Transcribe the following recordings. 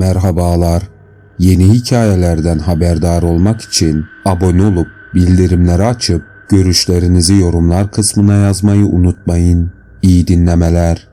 Merhabalar. Yeni hikayelerden haberdar olmak için abone olup bildirimleri açıp görüşlerinizi yorumlar kısmına yazmayı unutmayın. İyi dinlemeler.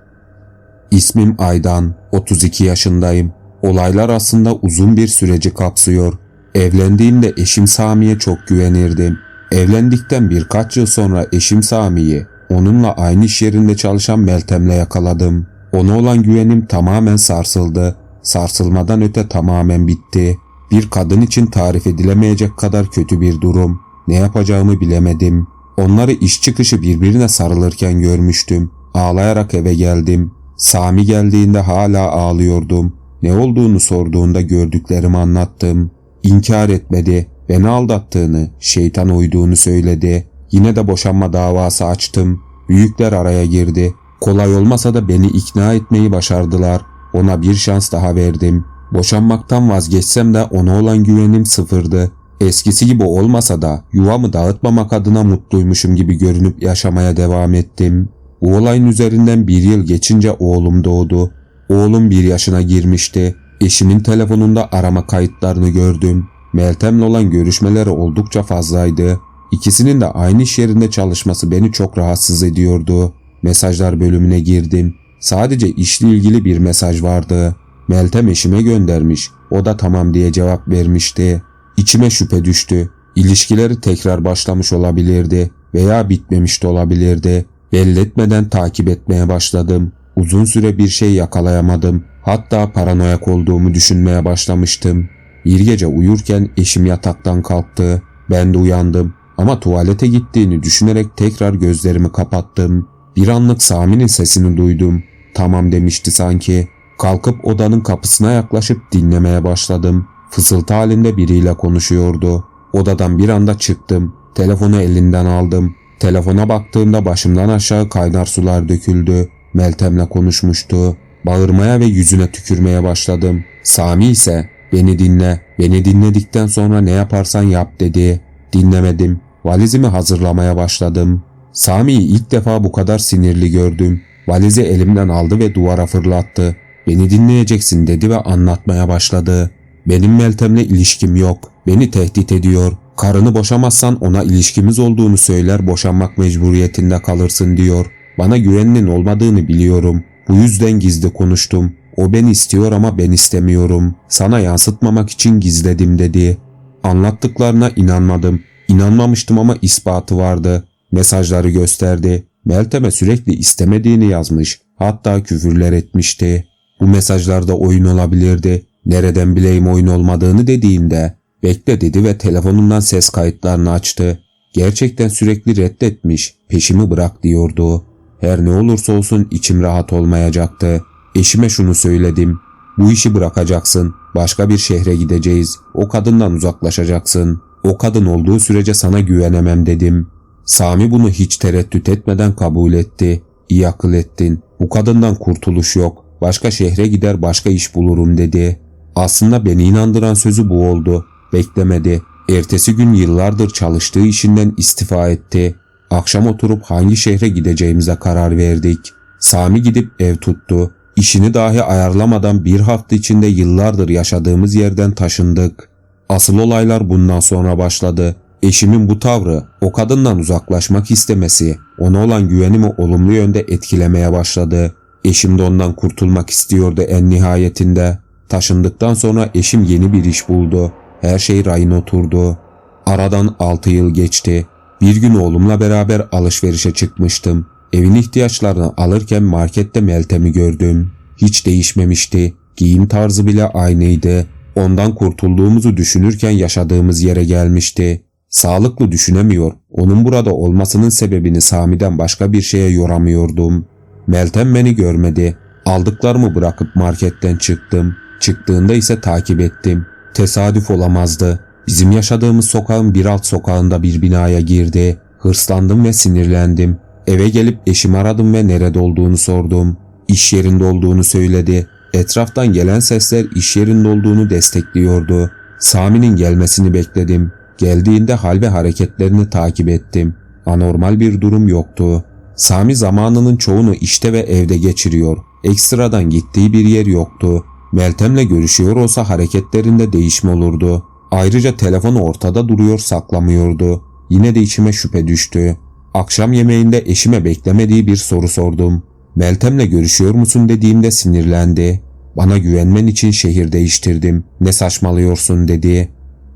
İsmim Aydan, 32 yaşındayım. Olaylar aslında uzun bir süreci kapsıyor. Evlendiğimde eşim Sami'ye çok güvenirdim. Evlendikten birkaç yıl sonra eşim Sami'yi onunla aynı iş yerinde çalışan Meltem'le yakaladım. Ona olan güvenim tamamen sarsıldı. Sarsılmadan öte tamamen bitti. Bir kadın için tarif edilemeyecek kadar kötü bir durum. Ne yapacağımı bilemedim. Onları iş çıkışı birbirine sarılırken görmüştüm. Ağlayarak eve geldim. Sami geldiğinde hala ağlıyordum. Ne olduğunu sorduğunda gördüklerimi anlattım. İnkar etmedi. Beni aldattığını, şeytan uyduğunu söyledi. Yine de boşanma davası açtım. Büyükler araya girdi. Kolay olmasa da beni ikna etmeyi başardılar. Ona bir şans daha verdim. Boşanmaktan vazgeçsem de ona olan güvenim sıfırdı. Eskisi gibi olmasa da yuvamı dağıtmamak adına mutluymuşum gibi görünüp yaşamaya devam ettim. Bu olayın üzerinden bir yıl geçince oğlum doğdu. Oğlum bir yaşına girmişti. Eşimin telefonunda arama kayıtlarını gördüm. Meltem'le olan görüşmeleri oldukça fazlaydı. İkisinin de aynı iş yerinde çalışması beni çok rahatsız ediyordu. Mesajlar bölümüne girdim. Sadece işle ilgili bir mesaj vardı. Meltem eşime göndermiş. O da tamam diye cevap vermişti. İçime şüphe düştü. İlişkileri tekrar başlamış olabilirdi veya bitmemiş de olabilirdi. Belli etmeden takip etmeye başladım. Uzun süre bir şey yakalayamadım. Hatta paranoyak olduğumu düşünmeye başlamıştım. Bir gece uyurken eşim yataktan kalktı. Ben de uyandım ama tuvalete gittiğini düşünerek tekrar gözlerimi kapattım. Bir anlık Sami'nin sesini duydum. Tamam demişti sanki. Kalkıp odanın kapısına yaklaşıp dinlemeye başladım. Fısıltı halinde biriyle konuşuyordu. Odadan bir anda çıktım. Telefonu elinden aldım. Telefona baktığımda başımdan aşağı kaynar sular döküldü. Meltem'le konuşmuştu. Bağırmaya ve yüzüne tükürmeye başladım. Sami ise beni dinle, beni dinledikten sonra ne yaparsan yap dedi. Dinlemedim. Valizimi hazırlamaya başladım. Sami'yi ilk defa bu kadar sinirli gördüm. Valizi elimden aldı ve duvara fırlattı. Beni dinleyeceksin dedi ve anlatmaya başladı. Benim Meltem'le ilişkim yok. Beni tehdit ediyor. Karını boşamazsan ona ilişkimiz olduğunu söyler boşanmak mecburiyetinde kalırsın diyor. Bana güveninin olmadığını biliyorum. Bu yüzden gizli konuştum. O beni istiyor ama ben istemiyorum. Sana yansıtmamak için gizledim dedi. Anlattıklarına inanmadım. İnanmamıştım ama ispatı vardı. Mesajları gösterdi. Meltem'e sürekli istemediğini yazmış. Hatta küfürler etmişti. Bu mesajlarda oyun olabilirdi. Nereden bileyim oyun olmadığını dediğimde bekle dedi ve telefonundan ses kayıtlarını açtı. Gerçekten sürekli reddetmiş, peşimi bırak diyordu. Her ne olursa olsun içim rahat olmayacaktı. Eşime şunu söyledim. Bu işi bırakacaksın. Başka bir şehre gideceğiz. O kadından uzaklaşacaksın. O kadın olduğu sürece sana güvenemem dedim. Sami bunu hiç tereddüt etmeden kabul etti. İyi akıl ettin. Bu kadından kurtuluş yok. Başka şehre gider başka iş bulurum dedi. Aslında beni inandıran sözü bu oldu. Beklemedi. Ertesi gün yıllardır çalıştığı işinden istifa etti. Akşam oturup hangi şehre gideceğimize karar verdik. Sami gidip ev tuttu. İşini dahi ayarlamadan bir hafta içinde yıllardır yaşadığımız yerden taşındık. Asıl olaylar bundan sonra başladı. Eşimin bu tavrı, o kadından uzaklaşmak istemesi, ona olan güvenimi olumlu yönde etkilemeye başladı. Eşim de ondan kurtulmak istiyordu en nihayetinde. Taşındıktan sonra eşim yeni bir iş buldu. Her şey rayına oturdu. Aradan 6 yıl geçti. Bir gün oğlumla beraber alışverişe çıkmıştım. Evin ihtiyaçlarını alırken markette Meltem'i gördüm. Hiç değişmemişti. Giyim tarzı bile aynıydı. Ondan kurtulduğumuzu düşünürken yaşadığımız yere gelmişti. Sağlıklı düşünemiyor. Onun burada olmasının sebebini Sami'den başka bir şeye yoramıyordum. Meltem beni görmedi. Aldıklarımı bırakıp marketten çıktım. Çıktığında ise takip ettim. Tesadüf olamazdı. Bizim yaşadığımız sokağın bir alt sokağında bir binaya girdi. Hırslandım ve sinirlendim. Eve gelip eşimi aradım ve nerede olduğunu sordum. İş yerinde olduğunu söyledi. Etraftan gelen sesler iş yerinde olduğunu destekliyordu. Sami'nin gelmesini bekledim. Geldiğinde hal ve hareketlerini takip ettim. Anormal bir durum yoktu. Sami zamanının çoğunu işte ve evde geçiriyor. Ekstradan gittiği bir yer yoktu. Meltem'le görüşüyor olsa hareketlerinde değişme olurdu. Ayrıca telefonu ortada duruyor saklamıyordu. Yine de içime şüphe düştü. Akşam yemeğinde eşime beklemediği bir soru sordum. Meltem'le görüşüyor musun dediğimde sinirlendi. Bana güvenmen için şehir değiştirdim. Ne saçmalıyorsun dedi.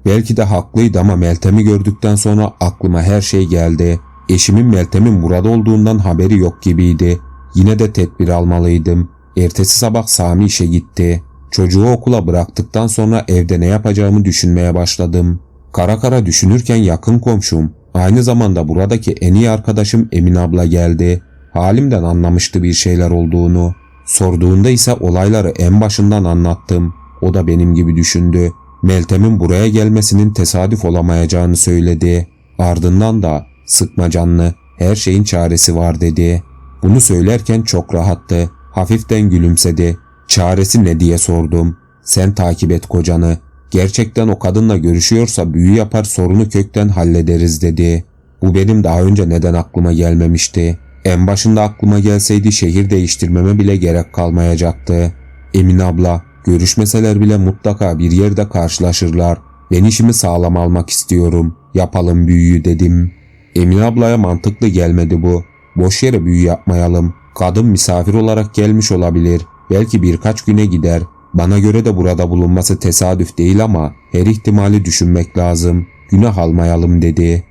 Belki de haklıydı ama Meltem'i gördükten sonra aklıma her şey geldi. Eşimin Meltem'in burada olduğundan haberi yok gibiydi. Yine de tedbir almalıydım. Ertesi sabah Sami işe gitti. Çocuğu okula bıraktıktan sonra evde ne yapacağımı düşünmeye başladım. Kara kara düşünürken yakın komşum, aynı zamanda buradaki en iyi arkadaşım Emin abla geldi. Halimden anlamıştı bir şeyler olduğunu. Sorduğunda ise olayları en başından anlattım. O da benim gibi düşündü. Meltem'in buraya gelmesinin tesadüf olamayacağını söyledi. Ardından da sıkma canlı, her şeyin çaresi var dedi. Bunu söylerken çok rahattı. Hafiften gülümsedi. Çaresi ne diye sordum. Sen takip et kocanı. Gerçekten o kadınla görüşüyorsa büyü yapar sorunu kökten hallederiz dedi. Bu benim daha önce neden aklıma gelmemişti. En başında aklıma gelseydi şehir değiştirmeme bile gerek kalmayacaktı. Emin abla, görüşmeseler bile mutlaka bir yerde karşılaşırlar. Ben işimi sağlam almak istiyorum. Yapalım büyüyü dedim. Emin ablaya mantıklı gelmedi bu. Boş yere büyü yapmayalım. Kadın misafir olarak gelmiş olabilir. Belki birkaç güne gider. Bana göre de burada bulunması tesadüf değil ama her ihtimali düşünmek lazım. Günah almayalım dedi.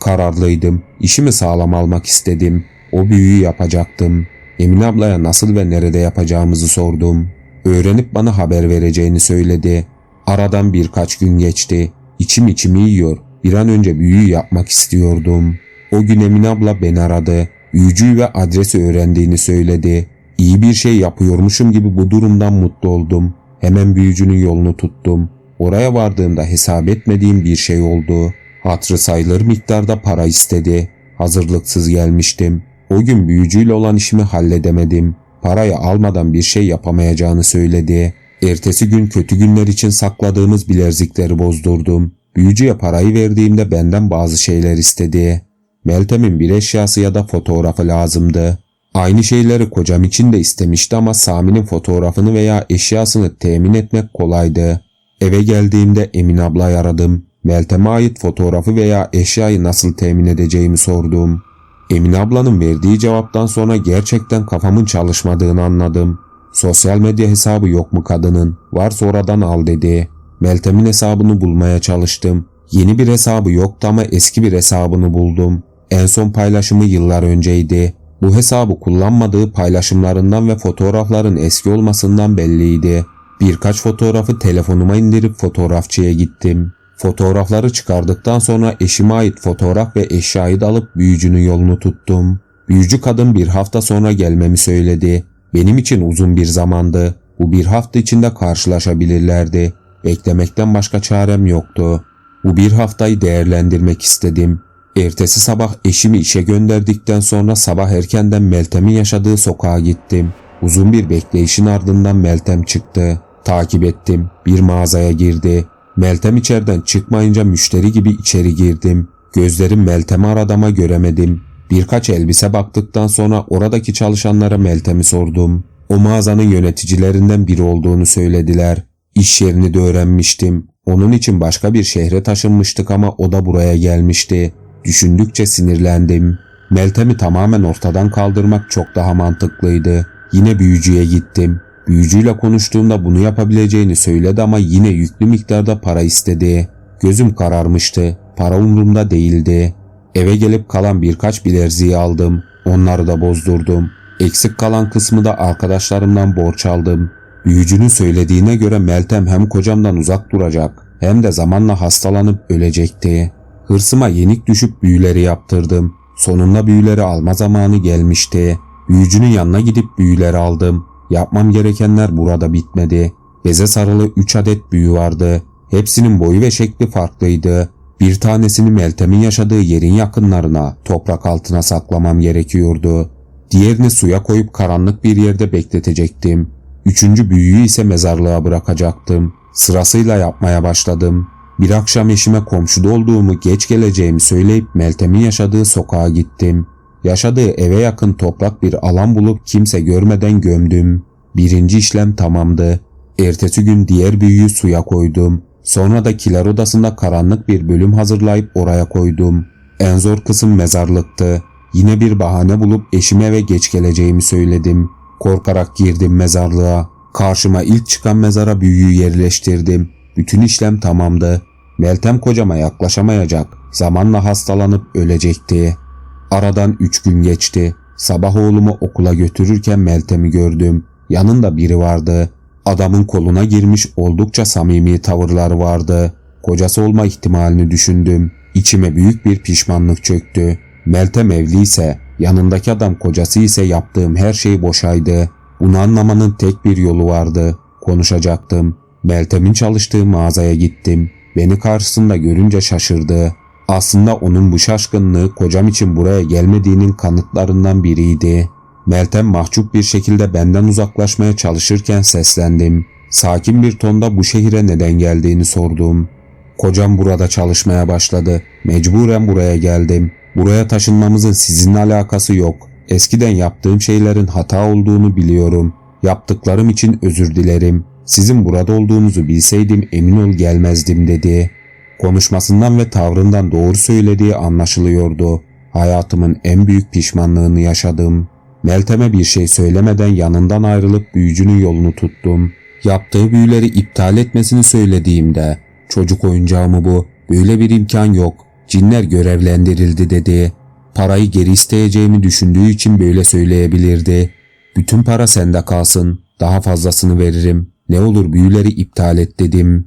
Kararlıydım. İşimi sağlam almak istedim. O büyüyü yapacaktım. Emine ablaya nasıl ve nerede yapacağımızı sordum. Öğrenip bana haber vereceğini söyledi. Aradan birkaç gün geçti. İçim içimi yiyor. Bir an önce büyüyü yapmak istiyordum. O gün Emine abla beni aradı. Büyücüyü ve adresi öğrendiğini söyledi. İyi bir şey yapıyormuşum gibi bu durumdan mutlu oldum. Hemen büyücünün yolunu tuttum. Oraya vardığımda hesap etmediğim bir şey oldu. Hatrı sayılır miktarda para istedi. Hazırlıksız gelmiştim. O gün büyücüyle olan işimi halledemedim. Parayı almadan bir şey yapamayacağını söyledi. Ertesi gün kötü günler için sakladığımız bilerzikleri bozdurdum. Büyücüye parayı verdiğimde benden bazı şeyler istedi. Meltem'in bir eşyası ya da fotoğrafı lazımdı. Aynı şeyleri kocam için de istemişti ama Sami'nin fotoğrafını veya eşyasını temin etmek kolaydı. Eve geldiğimde Emin ablayı aradım. Meltem'e ait fotoğrafı veya eşyayı nasıl temin edeceğimi sordum. Emin ablanın verdiği cevaptan sonra gerçekten kafamın çalışmadığını anladım. Sosyal medya hesabı yok mu kadının? Varsa oradan al dedi. Meltem'in hesabını bulmaya çalıştım. Yeni bir hesabı yoktu ama eski bir hesabını buldum. En son paylaşımı yıllar önceydi. Bu hesabı kullanmadığı paylaşımlarından ve fotoğrafların eski olmasından belliydi. Birkaç fotoğrafı telefonuma indirip fotoğrafçıya gittim. Fotoğrafları çıkardıktan sonra eşime ait fotoğraf ve eşyayı da alıp büyücünün yolunu tuttum. Büyücü kadın bir hafta sonra gelmemi söyledi. Benim için uzun bir zamandı. Bu bir hafta içinde karşılaşabilirlerdi. Beklemekten başka çarem yoktu. Bu bir haftayı değerlendirmek istedim. Ertesi sabah eşimi işe gönderdikten sonra sabah erkenden Meltem'in yaşadığı sokağa gittim. Uzun bir bekleyişin ardından Meltem çıktı. Takip ettim. Bir mağazaya girdi. Meltem içeriden çıkmayınca müşteri gibi içeri girdim. Gözlerim Meltem'i aradama göremedim. Birkaç elbise baktıktan sonra oradaki çalışanlara Meltem'i sordum. O mağazanın yöneticilerinden biri olduğunu söylediler. İş yerini de öğrenmiştim. Onun için başka bir şehre taşınmıştık ama o da buraya gelmişti. Düşündükçe sinirlendim. Meltem'i tamamen ortadan kaldırmak çok daha mantıklıydı. Yine büyücüye gittim. Büyücüyle konuştuğumda bunu yapabileceğini söyledi ama yine yüklü miktarda para istedi. Gözüm kararmıştı. Para umurumda değildi. Eve gelip kalan birkaç bilerziği aldım. Onları da bozdurdum. Eksik kalan kısmı da arkadaşlarımdan borç aldım. Büyücünün söylediğine göre Meltem hem kocamdan uzak duracak hem de zamanla hastalanıp ölecekti. Hırsıma yenik düşüp büyüleri yaptırdım. Sonunda büyüleri alma zamanı gelmişti. Büyücünün yanına gidip büyüleri aldım. Yapmam gerekenler burada bitmedi. Beze sarılı 3 adet büyü vardı. Hepsinin boyu ve şekli farklıydı. Bir tanesini Meltem'in yaşadığı yerin yakınlarına, toprak altına saklamam gerekiyordu. Diğerini suya koyup karanlık bir yerde bekletecektim. Üçüncü büyüyü ise mezarlığa bırakacaktım. Sırasıyla yapmaya başladım. Bir akşam eşime komşuda olduğumu geç geleceğimi söyleyip Meltem'in yaşadığı sokağa gittim. Yaşadığı eve yakın toprak bir alan bulup kimse görmeden gömdüm. Birinci işlem tamamdı. Ertesi gün diğer büyüyü suya koydum. Sonra da kiler odasında karanlık bir bölüm hazırlayıp oraya koydum. En zor kısım mezarlıktı. Yine bir bahane bulup eşime eve geç geleceğimi söyledim. Korkarak girdim mezarlığa. Karşıma ilk çıkan mezara büyüyü yerleştirdim. Bütün işlem tamamdı. Meltem kocama yaklaşamayacak. Zamanla hastalanıp ölecekti. Aradan üç gün geçti. Sabah oğlumu okula götürürken Meltem'i gördüm. Yanında biri vardı. Adamın koluna girmiş oldukça samimi tavırları vardı. Kocası olma ihtimalini düşündüm. İçime büyük bir pişmanlık çöktü. Meltem evliyse, yanındaki adam kocası ise yaptığım her şey boşaydı. Bunu anlamanın tek bir yolu vardı. Konuşacaktım. Meltem'in çalıştığı mağazaya gittim. Beni karşısında görünce şaşırdı. Aslında onun bu şaşkınlığı kocam için buraya gelmediğinin kanıtlarından biriydi. Meltem mahcup bir şekilde benden uzaklaşmaya çalışırken seslendim. Sakin bir tonda bu şehire neden geldiğini sordum. Kocam burada çalışmaya başladı. Mecburen buraya geldim. Buraya taşınmamızın sizinle alakası yok. Eskiden yaptığım şeylerin hata olduğunu biliyorum. Yaptıklarım için özür dilerim. Sizin burada olduğunuzu bilseydim emin ol gelmezdim dedi. Konuşmasından ve tavrından doğru söylediği anlaşılıyordu. Hayatımın en büyük pişmanlığını yaşadım. Meltem'e bir şey söylemeden yanından ayrılıp büyücünün yolunu tuttum. Yaptığı büyüleri iptal etmesini söylediğimde çocuk oyuncağı mı bu? Böyle bir imkan yok. Cinler görevlendirildi dedi. Parayı geri isteyeceğimi düşündüğü için böyle söyleyebilirdi. Bütün para sende kalsın. Daha fazlasını veririm. Ne olur büyüleri iptal et dedim.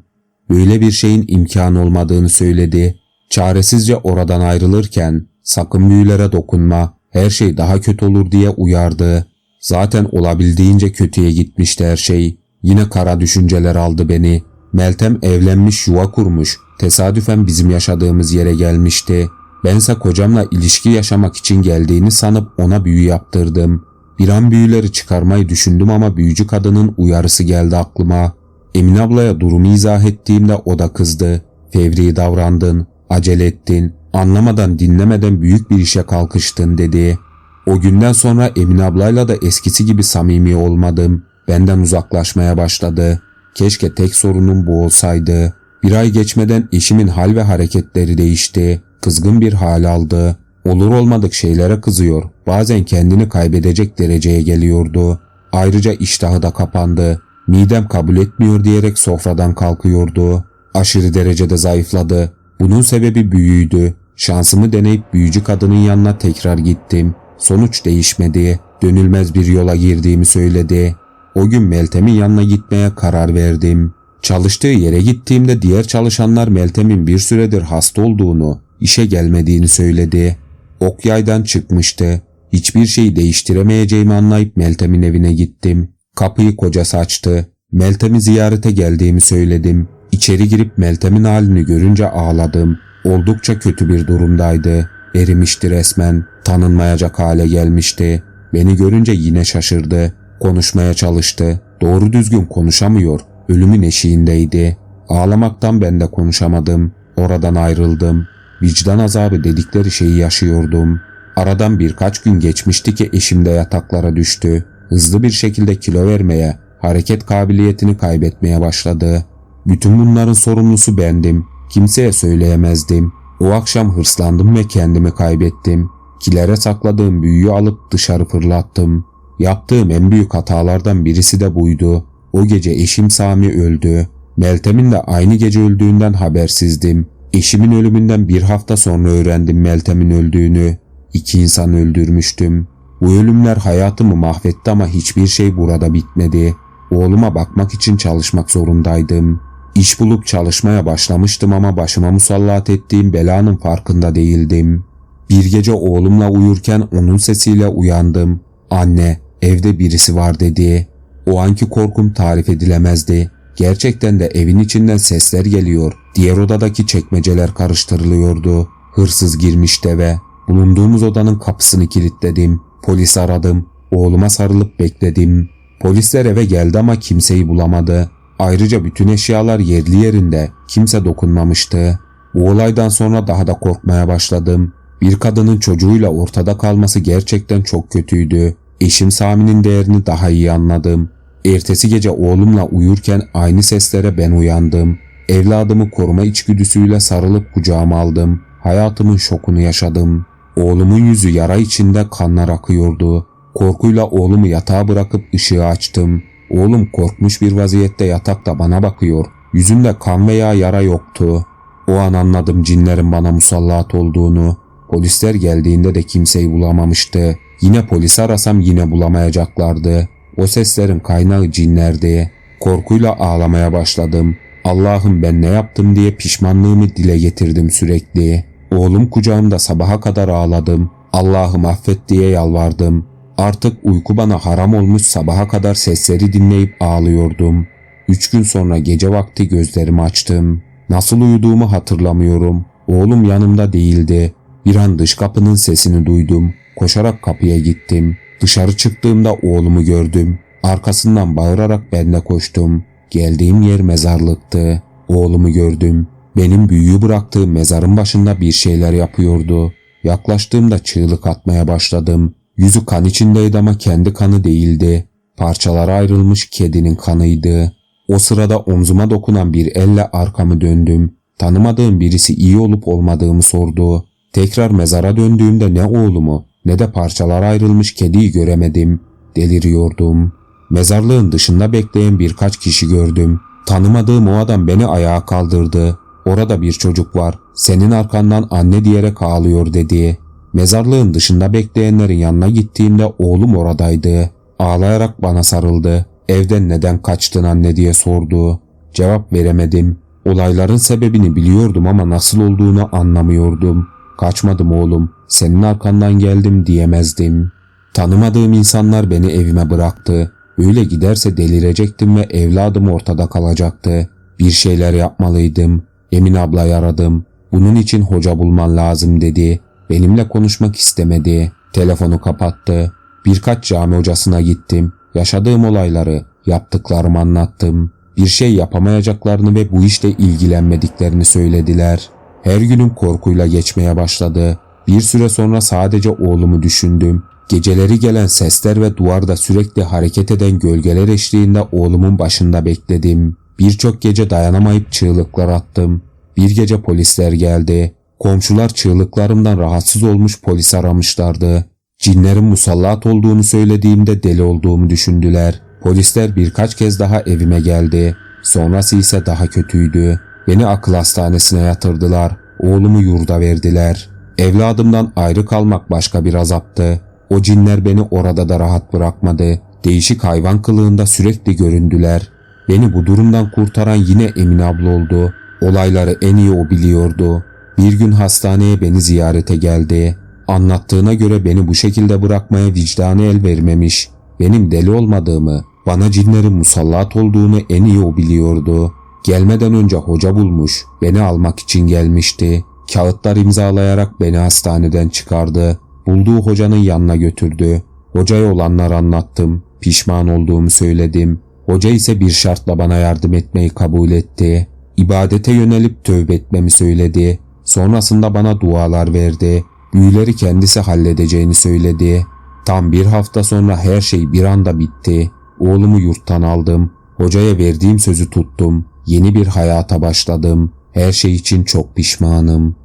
Böyle bir şeyin imkan olmadığını söyledi. Çaresizce oradan ayrılırken sakın büyülere dokunma. Her şey daha kötü olur diye uyardı. Zaten olabildiğince kötüye gitmişti her şey. Yine kara düşünceler aldı beni. Meltem evlenmiş yuva kurmuş. Tesadüfen bizim yaşadığımız yere gelmişti. Bense kocamla ilişki yaşamak için geldiğini sanıp ona büyü yaptırdım. Bir an büyüleri çıkarmayı düşündüm ama büyücü kadının uyarısı geldi aklıma. Emine ablaya durumu izah ettiğimde o da kızdı. Fevri davrandın, acele ettin, anlamadan dinlemeden büyük bir işe kalkıştın dedi. O günden sonra Emine ablayla da eskisi gibi samimi olmadım. Benden uzaklaşmaya başladı. Keşke tek sorunum bu olsaydı. Bir ay geçmeden eşimin hal ve hareketleri değişti. Kızgın bir hal aldı. Olur olmadık şeylere kızıyor. Bazen kendini kaybedecek dereceye geliyordu. Ayrıca iştahı da kapandı. Midem kabul etmiyor diyerek sofradan kalkıyordu. Aşırı derecede zayıfladı. Bunun sebebi büyüydü. Şansımı deneyip büyücü kadının yanına tekrar gittim. Sonuç değişmedi. Dönülmez bir yola girdiğimi söyledi. O gün Meltem'in yanına gitmeye karar verdim. Çalıştığı yere gittiğimde diğer çalışanlar Meltem'in bir süredir hasta olduğunu, işe gelmediğini söyledi. Ok yaydan çıkmıştı. Hiçbir şeyi değiştiremeyeceğimi anlayıp Meltem'in evine gittim. Kapıyı kocası açtı. Meltem'i ziyarete geldiğimi söyledim. İçeri girip Meltem'in halini görünce ağladım. Oldukça kötü bir durumdaydı. Erimişti resmen. Tanınmayacak hale gelmişti. Beni görünce yine şaşırdı. Konuşmaya çalıştı. Doğru düzgün konuşamıyor. Ölümün eşiğindeydi. Ağlamaktan ben de konuşamadım. Oradan ayrıldım. Vicdan azabı dedikleri şeyi yaşıyordum. Aradan birkaç gün geçmişti ki eşim de yataklara düştü. Hızlı bir şekilde kilo vermeye, hareket kabiliyetini kaybetmeye başladı. Bütün bunların sorumlusu bendim. Kimseye söyleyemezdim. O akşam hırslandım ve kendimi kaybettim. Kilere sakladığım büyüyü alıp dışarı fırlattım. Yaptığım en büyük hatalardan birisi de buydu. O gece eşim Sami öldü. Meltem'in de aynı gece öldüğünden habersizdim. Eşimin ölümünden bir hafta sonra öğrendim Meltem'in öldüğünü. İki insan öldürmüştüm. Bu ölümler hayatımı mahvetti ama hiçbir şey burada bitmedi. Oğluma bakmak için çalışmak zorundaydım. İş bulup çalışmaya başlamıştım ama başıma musallat ettiğim belanın farkında değildim. Bir gece oğlumla uyurken onun sesiyle uyandım. Anne, evde birisi var dedi. O anki korkum tarif edilemezdi. Gerçekten de evin içinden sesler geliyor. Diğer odadaki çekmeceler karıştırılıyordu. Hırsız girmişti eve. Bulunduğumuz odanın kapısını kilitledim. Polis aradım. Oğluma sarılıp bekledim. Polisler eve geldi ama kimseyi bulamadı. Ayrıca bütün eşyalar yerli yerinde. Kimse dokunmamıştı. Bu olaydan sonra daha da korkmaya başladım. Bir kadının çocuğuyla ortada kalması gerçekten çok kötüydü. Eşim Sami'nin değerini daha iyi anladım. Ertesi gece oğlumla uyurken aynı seslere ben uyandım. Evladımı koruma içgüdüsüyle sarılıp kucağıma aldım. Hayatımın şokunu yaşadım. Oğlumun yüzü yara içinde kanlar akıyordu. Korkuyla oğlumu yatağa bırakıp ışığı açtım. Oğlum korkmuş bir vaziyette yatakta bana bakıyor. Yüzünde kan veya yara yoktu. O an anladım cinlerin bana musallat olduğunu. Polisler geldiğinde de kimseyi bulamamıştı. Yine polis arasam yine bulamayacaklardı. O seslerin kaynağı cinlerdi. Korkuyla ağlamaya başladım. Allah'ım ben ne yaptım diye pişmanlığımı dile getirdim sürekli. Oğlum kucağımda sabaha kadar ağladım. Allah'ım affet diye yalvardım. Artık uyku bana haram olmuş sabaha kadar sesleri dinleyip ağlıyordum. Üç gün sonra gece vakti gözlerimi açtım. Nasıl uyuduğumu hatırlamıyorum. Oğlum yanımda değildi. Bir an dış kapının sesini duydum. Koşarak kapıya gittim. Dışarı çıktığımda oğlumu gördüm. Arkasından bağırarak ben de koştum. Geldiğim yer mezarlıktı. Oğlumu gördüm. Benim büyüyü bıraktığım mezarın başında bir şeyler yapıyordu. Yaklaştığımda çığlık atmaya başladım. Yüzü kan içindeydi ama kendi kanı değildi. Parçalara ayrılmış kedinin kanıydı. O sırada omzuma dokunan bir elle arkamı döndüm. Tanımadığım birisi iyi olup olmadığımı sordu. Tekrar mezara döndüğümde ne oğlumu ne de parçalara ayrılmış kediyi göremedim. Deliriyordum. Mezarlığın dışında bekleyen birkaç kişi gördüm. Tanımadığım o adam beni ayağa kaldırdı. Orada bir çocuk var. Senin arkandan anne diyerek ağlıyor dedi. Mezarlığın dışında bekleyenlerin yanına gittiğimde oğlum oradaydı. Ağlayarak bana sarıldı. Evden neden kaçtın anne diye sordu. Cevap veremedim. Olayların sebebini biliyordum ama nasıl olduğunu anlamıyordum. Kaçmadım oğlum. Senin arkandan geldim diyemezdim. Tanımadığım insanlar beni evime bıraktı. Öyle giderse delirecektim ve evladım ortada kalacaktı. Bir şeyler yapmalıydım. Emin ablayı aradım. Bunun için hoca bulman lazım dedi. Benimle konuşmak istemedi. Telefonu kapattı. Birkaç cami hocasına gittim. Yaşadığım olayları, yaptıklarımı anlattım. Bir şey yapamayacaklarını ve bu işle ilgilenmediklerini söylediler. Her günüm korkuyla geçmeye başladı. Bir süre sonra sadece oğlumu düşündüm. Geceleri gelen sesler ve duvarda sürekli hareket eden gölgeler eşliğinde oğlumun başında bekledim. Birçok gece dayanamayıp çığlıklar attım. Bir gece polisler geldi. Komşular çığlıklarımdan rahatsız olmuş polis aramışlardı. Cinlerin musallat olduğunu söylediğimde deli olduğumu düşündüler. Polisler birkaç kez daha evime geldi. Sonrası ise daha kötüydü. Beni akıl hastanesine yatırdılar. Oğlumu yurda verdiler. Evladımdan ayrı kalmak başka bir azaptı. O cinler beni orada da rahat bırakmadı. Değişik hayvan kılığında sürekli göründüler. Beni bu durumdan kurtaran yine Emin abla oldu. Olayları en iyi o biliyordu. Bir gün hastaneye beni ziyarete geldi. Anlattığına göre beni bu şekilde bırakmaya vicdanı el vermemiş. Benim deli olmadığımı, bana cinlerin musallat olduğunu en iyi o biliyordu. Gelmeden önce hoca bulmuş, beni almak için gelmişti. Kağıtlar imzalayarak beni hastaneden çıkardı. Bulduğu hocanın yanına götürdü. Hocaya olanları anlattım. Pişman olduğumu söyledim. Hoca ise bir şartla bana yardım etmeyi kabul etti. İbadete yönelip tövbe etmemi söyledi. Sonrasında bana dualar verdi. Büyüleri kendisi halledeceğini söyledi. Tam bir hafta sonra her şey bir anda bitti. Oğlumu yurttan aldım. Hocaya verdiğim sözü tuttum. Yeni bir hayata başladım. Her şey için çok pişmanım.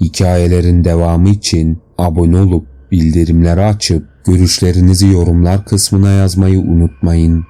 Hikayelerin devamı için abone olup bildirimleri açıp görüşlerinizi yorumlar kısmına yazmayı unutmayın.